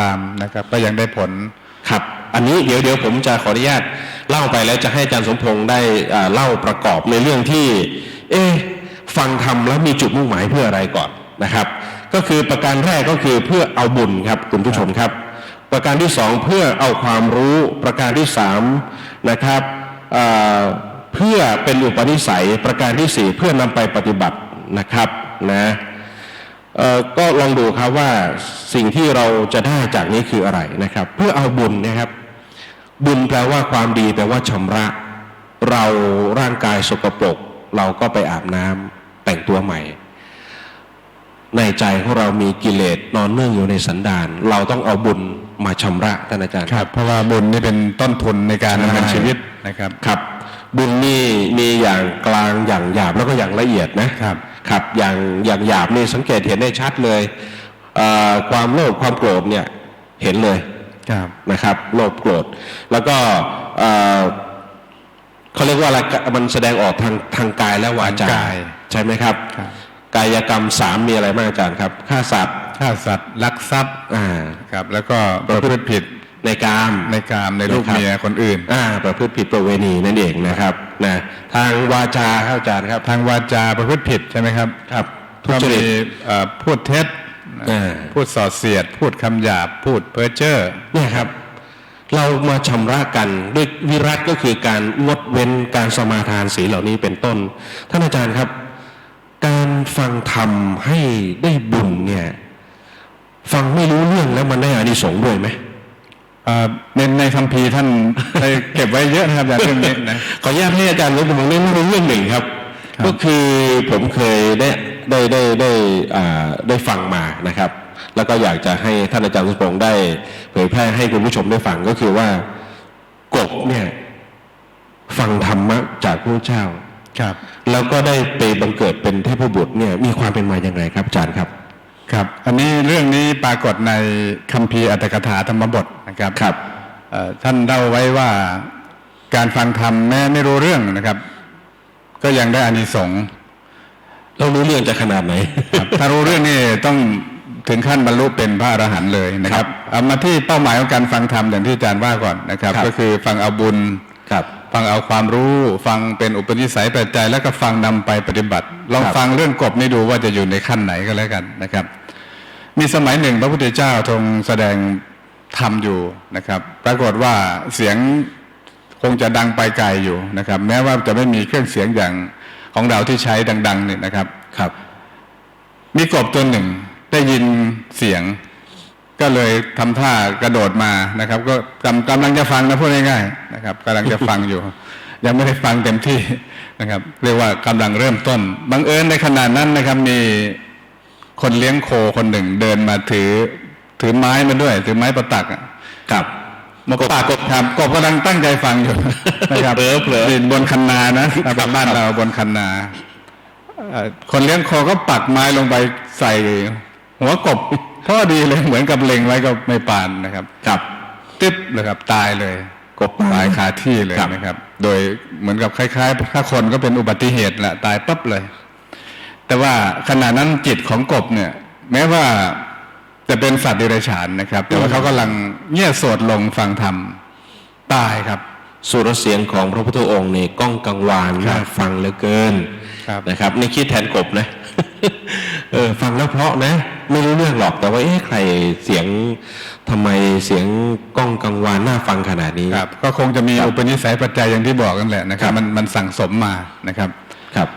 ตามนะครับก็ยังได้ผลครับ อันนี้เดี๋ยวเดี๋ยวผมจะขออนุญาตเล่าไปแล้วจะให้อาจารย์สมพงษ์ได้เล่าประกอบในเรื่องที่ เอ๊ฟังทำแล้วมีจุดมุ่งหมายเพื่ออะไรก่อนนะครับ ก็คือประการแรกก็คือเพื่อเอาบุญครับคุณผู้ชมครับ ประการที่สองเพื่อเอาความรู้ประการที่สามนะครับเพื่อเป็นอุปนิสัยประการที่สี่เพื่อนำไปปฏิบัตินะครับนะ ก็ลองดูครับว่าสิ่งที่เราจะได้จากนี้คืออะไรนะครับ เพื่อเอาบุญนะครับ บุญแปลว่าความดีแปลว่าชำระ เราร่างกายสกปรก เราก็ไปอาบน้ำแต่งตัวใหม่ ในใจของเรามีกิเลสนอนเนื่องอยู่ในสันดาน เราต้องเอาบุญมาชำระท่านอาจารย์ครับ เพราะว่าบุญนี่เป็นต้นทุนในการดำเนินใช่ชีวิตนะครับครับ บุญนี่มีอย่างกลางอย่างหยาบแล้วก็อย่างละเอียดนะครับ ครับอย่างอย่างหยาบนี่สังเกตเห็นได้ชัดเลยเอ่อความโลภความโกรธเนี่ยเห็นเลยครับนะครับโลภโกรธแล้วก็เอ่อเขาเรียกว่าอะไรมันแสดงออกทางทางกายและวาจาทางกายใช่ไหมครับครับ กายกรรมสามมีอะไรบ้างอาจารย์ครับฆ่าสัตว์ฆ่าสัตว์ลักทรัพย์อ่าครับแล้วก็ประพฤติผิด ในกามในกามในลูกนะครับเมียคนอื่น อ่า ประพฤติผิดประเวณีนั่นเองนะครับนะทางวาจาครับอาจารย์ครับ ทางวาจาประพฤติผิดใช่ไหมครับครับทุก็จริมีตเอ่อพูดเท็จอ่าพูดส่อเสียด พูดคำหยาบพูดเพ้อเจ้อเนี่ยครับ เรามาชำระกันด้วยวิรัตก็คือการงดเว้นการสมาทานศีลเหล่านี้เป็นต้น ท่านอาจารย์ครับ การฟังธรรมให้ได้บุญเนี่ย ฟังไม่รู้เรื่องแล้วมันได้อานิสงส์ด้วยไหมเอ่อ ในในคัมภีร์ท่านได้เก็บไว้เยอะนะครับอย่างเรื่องนี้นะขออนุญาตให้อาจารย์รู้ผมเล่นเรื่องหนึ่งครับครับ ก็คือผมเคยได้ได้ได้ได้อ่าได้ฟังมานะครับ แล้วก็อยากจะให้ท่านอาจารย์สุพงศ์ได้ เผยแพร่ให้คุณผู้ชมได้ฟังก็คือว่ากบเนี่ยฟังธรรมะจากพระเจ้าครับ แล้วก็ได้ไปบังเกิดเป็นเทพบุตรเนี่ยมีความเป็นมาอย่างไรครับอาจารย์ครับ ครับอันนี้เรื่องนี้ปรากฏในคัมภีร์อัตถกถาธรรมบทนะครับครับเอ่อท่านเล่าไว้ว่าการฟังธรรมแม้ไม่รู้เรื่องนะครับ ก็ยังได้อานิสงส์เรารู้เรื่องจะขนาดไหนครับถ้ารู้เรื่องนี่ต้องถึงขั้นบรรลุเป็นพระอรหันต์เลยนะคครัรับบเอามาที่เป้าหมายของการฟังธรรมอย่างที่อาจารย์ว่าก่อนนะครับครับก็คือฟังเอาบุญครับ ฟังเอาความรู้ฟังเป็นอุปนิสัยปัจจัยแล้วก็ฟังนำไปปฏิบัติ ลองฟังเรื่องกบนี่ดูว่าจะอยู่ในขั้นไหนก็แล้วกันนะครับ มีสมัยหนึ่งพระพุทธเจ้าทรงแสดงธรรมอยู่นะครับ ปรากฏว่าเสียงคงจะดังไปไกลอยู่นะครับ แม้ว่าจะไม่มีเครื่องเสียงอย่างของเราที่ใช้ดังๆเนี่ยนะครับครับ มีกบตัวหนึ่งได้ยินเสียง ก็เลยทำท่ากระโดดมานะครับ ก็กำกำลังจะฟังนะพูดง่ายๆนะครับกำลังจะฟังอยู่ ยังไม่ได้ฟังเต็มที่นะครับ เรียกว่ากำลังเริ่มต้นบังเอิญในขณะนั้นนะครับ มีคนเลี้ยงโคคนหนึ่งเดินมาถือ ถือไม้มาด้วย ถือไม้ประตักอะครับมาปากกบครับกบกำลังตั้งใจฟังอยู่นะครับเผลอเผลอดินบนคันนานะถ้าเป็นบ้านเราบนคันนาเอ่อคนเลี้ยงโคก็ปักไม้ลงไปใส่หัวกบ พอดีเลยเหมือนกับเล็งไว้ก็ไม่ปานนะครับครับตึ๊บเลยครับตายเลยกบตายตายคาที่เลยครับนะครับ โดยเหมือนกับคล้ายๆถ้าคนก็เป็นอุบัติเหตุแหละตายปั๊บเลย แต่ว่าขณะนั้นจิตของกบเนี่ย แม้ว่าจะเป็นสัตว์เดรัจฉานนะครับ แต่ว่าเขากำลังเงี่ยโสดลงฟังธรรมตายครับ สุรเสียงของพระพุทธองค์นี่ก้องกังวานครับน่าฟังเหลือเกินครับนะครับนี่คิดแทนกบนะ เออฟังแล้วเพราะนะ ไม่รู้เรื่องหรอกแต่ว่าเอ๊ะใครเสียงทำไมเสียงก้องกังวานน่าฟังขนาดนี้ครับก็คงจะมีครับอุปนิสัยปัจจัยอย่างที่บอกกันแหละนะครับครับ มันมันสั่งสมมานะครับครับ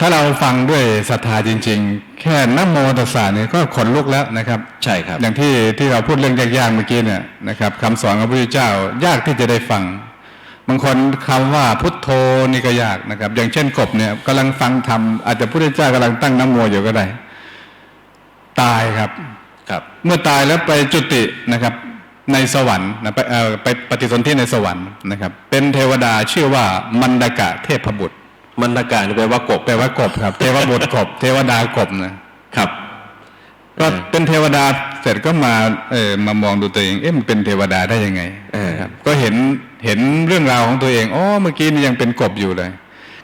ถ้าเราฟังด้วยศรัทธาจริง ๆ แค่นะโมตัสสะเนี่ยก็ขนลุกแล้วนะครับ ใช่ครับ อย่างที่ที่เราพูดเรื่องยากๆเมื่อกี้เนี่ยนะครับคำสอนของพระพุทธเจ้ายากที่จะได้ฟังบางคนคำว่าพุทโธนี่ก็ยากนะครับ อย่างเช่นกบเนี่ยกำลังฟังธรรมอาจจะพระพุทธเจ้ากำลังตั้งน้ำโมอยู่ก็ได้ ตายครับครับ เมื่อตายแล้วไปจุตินะครับในสวรรค์นะไปเอ่อไปปฏิสนธิในสวรรค์นะครับ เป็นเทวดาชื่อว่ามันดกะเทพบุตร มันตการแปลว่ากบแปลว่ากบครับ เทวบุตรกบ เทวดากบนะครับ ก็เป็นเทวดาเสร็จก็มาเออมามองดูตัวเอง เอ๊ะมันเป็นเทวดาได้ยังไงเออนะครับก็เห็นเห็นเรื่องราวของตัวเองอ๋อเมื่อกี้นี่ยังเป็นกบอยู่เลย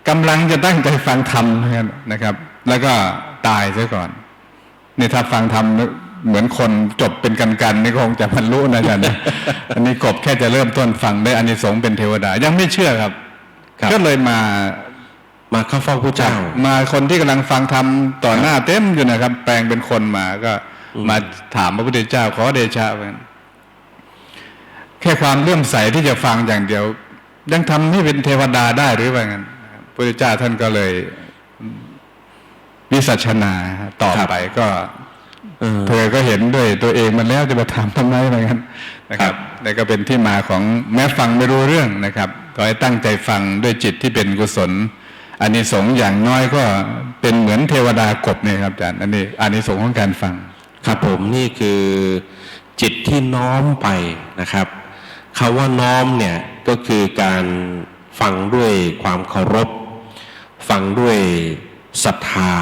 กำลังจะตั้งใจฟังธรรมนะครับ แล้วก็ตายซะก่อน นี่ถ้าฟังธรรมเหมือนคนจบเป็นกันกันๆนี่คงจะบรรลุนะอาจารย์นะอันนี้กบแค่จะเริ่มต้นฟังได้อานิสงส์เป็นเทวดา ยังไม่เชื่อครับครับ ก็เลยมามาเข้าเฝ้าพระเจ้า มาคนที่กำลังฟังธรรมต่อหน้าเต็มอยู่นะครับ แปลงเป็นคนมาก็มาถามพระพุทธเจ้าขอเดชะเหมือนกันแค่ความเลื่อมใสที่จะฟังอย่างเดียว ยังทำให้เป็นเทวดาได้หรือว่างั้นนะครับพระพุทธเจ้าท่านก็เลย วิสัชนาต่อครับไปก็เออเธอก็เห็นด้วยตัวเองมันแล้วจะมาถามทำไมเหมือนกันนะคครัรับบนี่ก็เป็นที่มาของแม้ฟังไม่รู้เรื่องนะครับก็ให้ตั้งใจฟังด้วยจิตที่เป็นกุศลอานิสงส์อย่างน้อยก็เป็นเหมือนเทวดากบเนี่ยครับอาจารย์อันนี้อานิสงส์ของการฟัง ครับผมนี่คือจิตที่น้อมไปนะครับคำว่าน้อมเนี่ยก็คือการฟังด้วยความเคารพ ฟังด้วย ศรัทธา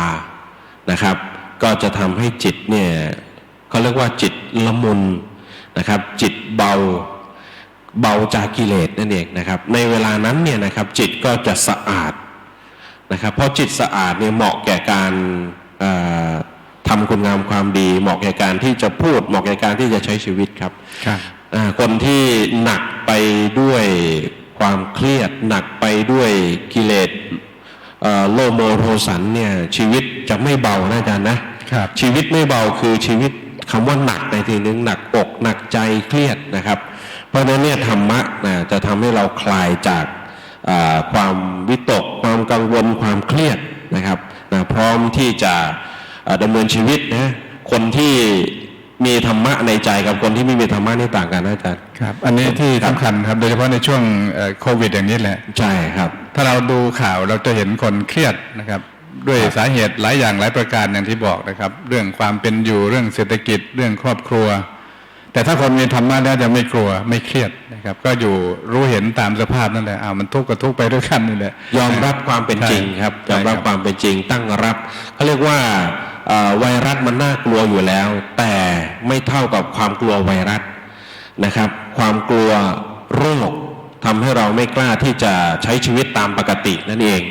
นะครับ ก็จะทำให้จิตเนี่ยเขาเรียกว่าจิตละมุนนะครับ จิตเบาเบาจากกิเลสนั่นเองนะครับ ในเวลานั้นเนี่ยนะครับจิตก็จะสะอาดนะครับ เพราะจิตสะอาดเนี่ยเหมาะแก่การเอ่อทำคุณงามความดี เหมาะแก่การที่จะพูดเหมาะแก่การที่จะใช้ชีวิตครับครับอ่าคนที่หนักไปด้วยความเครียด หนักไปด้วยกิเลสเอ่อ โลโมโทสันเนี่ยชีวิตจะไม่เบานะอาจารย์นะครับชีวิตไม่เบาคือชีวิตคำว่าหนักในทีนึงหนักอกหนักใจเครียดนะครับ เพราะฉะนั้นเนี่ยธรรมะนะจะทำให้เราคลายจากอ่าความวิตก ความกังวลความเครียดนะครับนะพร้อมที่จะอ่าดำเนินชีวิตนะคนที่ มีธรรมะในใจกับคนที่ไม่มีธรรมะนี่ต่างกันนะอาจารย์ครับ อันนี้ที่สำคัญครับโดยเฉพาะในช่วงเอ่อโควิดอย่างนี้แหละใช่ครับ ถ้าเราดูข่าวเราจะเห็นคนเครียดนะครับ ด้วยครับสาเหตุหลายอย่างหลายประการอย่างที่บอกนะครับ เรื่องความเป็นอยู่เรื่องเศรษฐกิจเรื่องครอบครัว แต่ถ้าคนมีธรรมะแล้วจะไม่กลัวไม่เครียดนะครับ ก็อยู่รู้เห็นตามสภาพนั่นแหละอ้าวมันทุกข์ก็ทุกข์ไปด้วยกันนี่แหละยอมรับความเป็นจริงครับใช่ยอมรับใช่ความเป็นจริงตั้งรับเขาเรียกว่าเอ่อ ไวรัสมันน่ากลัวอยู่แล้ว แต่ไม่เท่ากับความกลัวไวรัสนะครับ ความกลัวโรคทำให้เราไม่กล้าที่จะใช้ชีวิตตามปกตินั่นเอง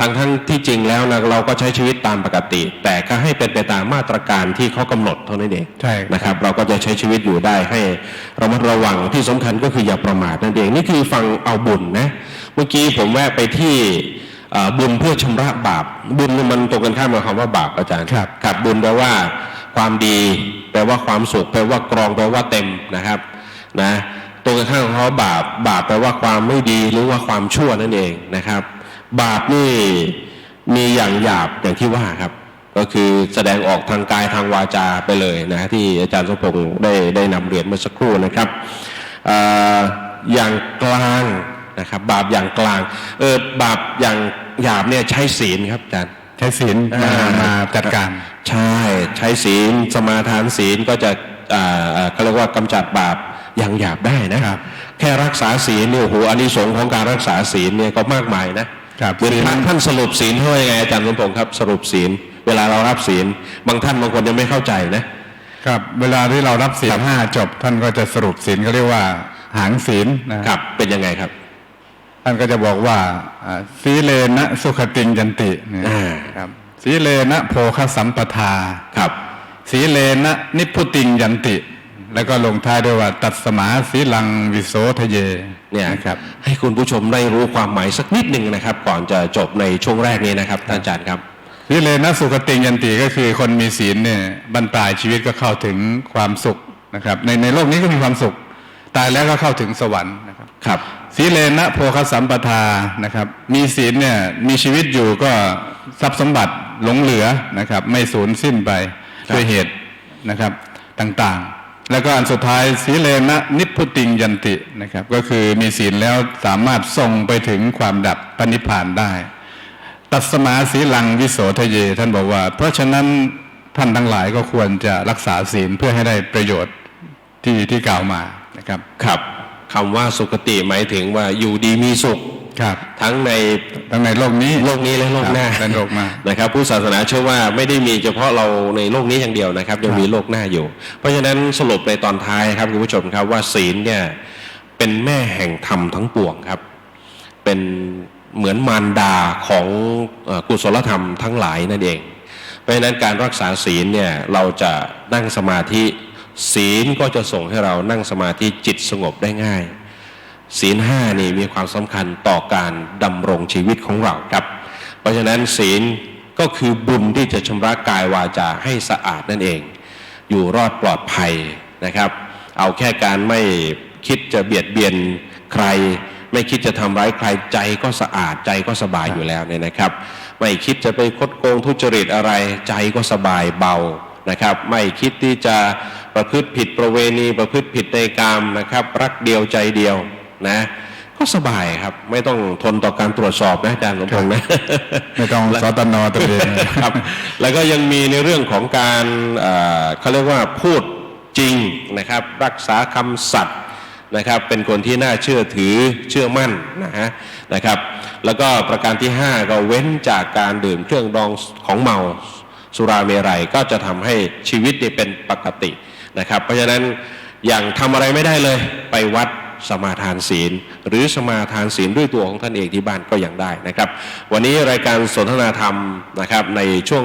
ทั้งทั้งที่จริงแล้วนะเราก็ใช้ชีวิตตามปกติ แต่ก็ให้เป็นไปตามมาตรการที่เขากำหนดเท่านั้นเองใช่ครับนะครับ เราก็จะใช้ชีวิตอยู่ได้ให้ระมัดระวังที่สำคัญก็คืออย่าประมาทนั่นเองนี่คือฟังเอาบุญนะเมื่อกี้ผมแวะไปที่เอ่อ บุญเพื่อชำระบาป บุญนี่มันตรงกันข้ามกับคำว่าบาปอาจารย์ครับครับบุญแปลว่าความดี แปลว่าความสุข แปลว่ากรอง แปลว่าเต็มนะครับ นะตรงกันข้ามกับคำว่าบาป บาปแปลว่าความไม่ดีหรือว่าความชั่วนั่นเองนะครับ บาปนี่มีอย่างหยาบอย่างที่ว่าครับ ก็คือแสดงออกทางกายทางวาจาไปเลยนะที่อาจารย์สมพงศ์ได้ได้นำเรียนเมื่อสักครู่นะครับเอ่ออย่างกลางนะครับ บาปอย่างกลางเออบาปอย่าง หยาบเนี่ยใช้ศีลครับอาจารย์ใช้ศีลมามาจัดการ ใช่ใช้ศีลสมาทานศีลก็จะอ่าอ่าเขาเรียกว่ากำจัดบาปอย่างหยาบได้นะครับ แค่รักษาศีลเนี่ยโอ้โหอานิสงส์ของการรักษาศีลเนี่ยก็มากมายนะครับเหมือนศีลพระท่านสรุปศีลให้ว่ายังไงอาจารย์สมพงศ์ครับ สรุปศีล เวลาเรารับศีล บางท่านบางคนยังไม่เข้าใจนะครับเวลาที่เรารับศีครัลบห้าจบ ท่านก็จะสรุปศีลเขาเรียกว่าหางศีลนะครับเป็นยังไงครับ ท่านก็จะบอกว่าอ่าสีเลนะสุขติงยันติเนี่ยอ่าครับสีเลนะโภคสัมปทาครับสีเลนะนิพพุติงยันติ แล้วก็ลงท้ายด้วยว่า ตัดสมาสีลังวิโสทะเยเนี่ยนะครับ ให้คุณผู้ชมได้รู้ความหมายสักนิดหนึ่งนะครับ ก่อนจะจบในช่วงแรกนี้นะครับท่านอาจารย์ครับสีเลนะสุขติงยันติก็คือคนมีศีลเนี่ยบรรปลายชีวิตก็เข้าถึงความสุขนะครับ ในในโลกนี้ก็มีความสุข ตายแล้วก็เข้าถึงสวรรค์นะครับครับสีเลนะโภคสัมปทานะครับ มีศีลเนี่ยมีชีวิตอยู่ก็ทรัพย์สมบัติหลงเหลือนะครับ ไม่สูญสิ้นไปครับด้วยเหตุนะครับต่างๆ แล้วก็อันสุดท้ายสีเลนะนิพพุติงยันตินะครับ ก็คือมีศีลแล้วสามารถส่งไปถึงความดับปณิพพานได้ ตัดสมาสีลังวิโสทะเย ท่านบอกว่า เพราะฉะนั้นท่านทั้งหลายก็ควรจะรักษาศีลเพื่อให้ได้ประโยชน์ที่ที่กล่าวมา นะครับครับคำว่าสุคติหมายถึงว่าอยู่ดีมีสุขครับทั้งในทั้งในโลกนี้โลกนี้และโลกหน้าครับและโลกหน้านะครับ ผู้ศาสนาเชื่อว่าไม่ได้มีเฉพาะเราในโลกนี้อย่างเดียวนะครับยังมีโลกหน้าอยู่ เพราะฉะนั้นสรุปในตอนท้ายครับคุณผู้ชมครับว่าศีลเนี่ยเป็นแม่แห่งธรรมทั้งปวงครับ เป็นเหมือนมารดาของเอ่อกุศลธรรมทั้งหลายนั่นเอง เพราะฉะนั้นการรักษาศีลเนี่ยเราจะนั่งสมาธิ ศีลก็จะส่งให้เรานั่งสมาธิจิตสงบได้ง่าย ศีลห้านี่มีความสำคัญต่อการดำรงชีวิตของเราครับ เพราะฉะนั้นศีลก็คือบุญที่จะชำระกายวาจาให้สะอาดนั่นเอง อยู่รอดปลอดภัยนะครับ เอาแค่การไม่คิดจะเบียดเบียนใคร ไม่คิดจะทำร้ายใครใจก็สะอาดใจก็สบายอยู่แล้วเนี่ยนะครับ ไม่คิดจะไปคดโกงทุจริตอะไรใจก็สบายเบานะครับ ไม่คิดที่จะ ประพฤติผิดประเวณีประพฤติผิดในกามนะครับ รักเดียวใจเดียวนะก็สบายครับ ไม่ต้องทนต่อการตรวจสอบนะอาจารย์สมพงษ์นะไม่ต้องสตนตัวเองครับ แล้วก็ยังมีในเรื่องของการเอ่อเขาเรียกว่าพูดจริงนะครับ รักษาคำสัตย์นะครับ เป็นคนที่น่าเชื่อถือเชื่อมั่นนะฮะนะครับ แล้วก็ประการที่ 5 ก็เว้นจากการดื่มเครื่องดองของเมาสุราเมรัยก็จะทำให้ชีวิตนี่เป็นปกติ นะครับ เพราะฉะนั้นอย่างทำอะไรไม่ได้เลยไปวัดสมาทานศีล หรือสมาทานศีลด้วยตัวของท่านเองที่บ้านก็ยังได้นะครับ วันนี้รายการสนทนาธรรมนะครับในช่วง